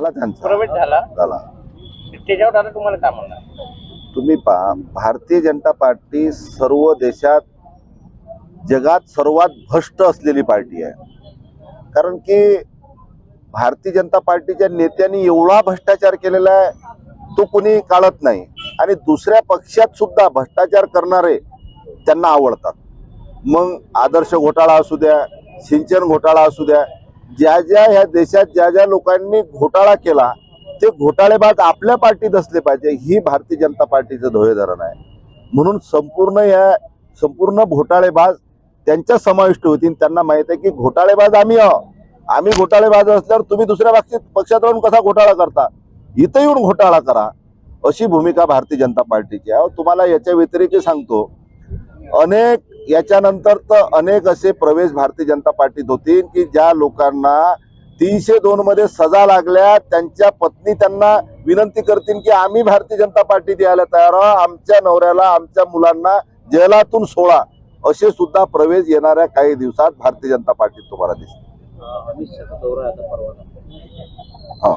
झाला त्यांचा. प्रवेश झाला? झाला. त्याच्यावर आता तुम्हाला काय म्हणणार? तुम्ही पहा भारतीय जनता पार्टी सर्व देशात जगात सर्वात भ्रष्ट असलेली पार्टी आहे. कारण की भारतीय जनता पार्टीच्या नेत्यांनी एवढा भ्रष्टाचार केलेला आहे तो कुणी काढत नाही. आणि दुसऱ्या पक्षात सुद्धा भ्रष्टाचार करणारे त्यांना आवडतात. मग आदर्श घोटाळा असू द्या सिंचन घोटाळा असू द्या ज्या ज्या ह्या देशात ज्या ज्या लोकांनी घोटाळा केला ते घोटाळेबाज आपल्या पार्टीत असले पाहिजे ही भारतीय जनता पार्टीचं ध्येयधरण आहे. म्हणून संपूर्ण या संपूर्ण घोटाळेबाज त्यांच्या समाविष्ट होतील त्यांना माहीत आहे की घोटाळेबाज आम्ही आहोत. आम्ही घोटाळेबाज असल्यावर तुम्ही दुसऱ्या बाबतीत पक्षात राहून कसा घोटाळा करता? इथं येऊन घोटाळा करा. अशी भूमिका भारतीय जनता पार्टीची आहे. तुम्हाला याच्या व्यतिरिक्त सांगतो अनेक याच्यानंतर तर अनेक असे प्रवेश भारतीय जनता पार्टीत होतील की ज्या लोकांना तीनशे दोन मध्ये सजा लागल्या त्यांच्या पत्नी त्यांना विनंती करतील की आम्ही भारतीय जनता पार्टीत यायला तयार आहोत आमच्या नवऱ्याला आमच्या मुलांना जेलातून सोडा असे सुद्धा प्रवेश येणाऱ्या काही दिवसात भारतीय जनता पार्टीत तुम्हाला दिसतील हा.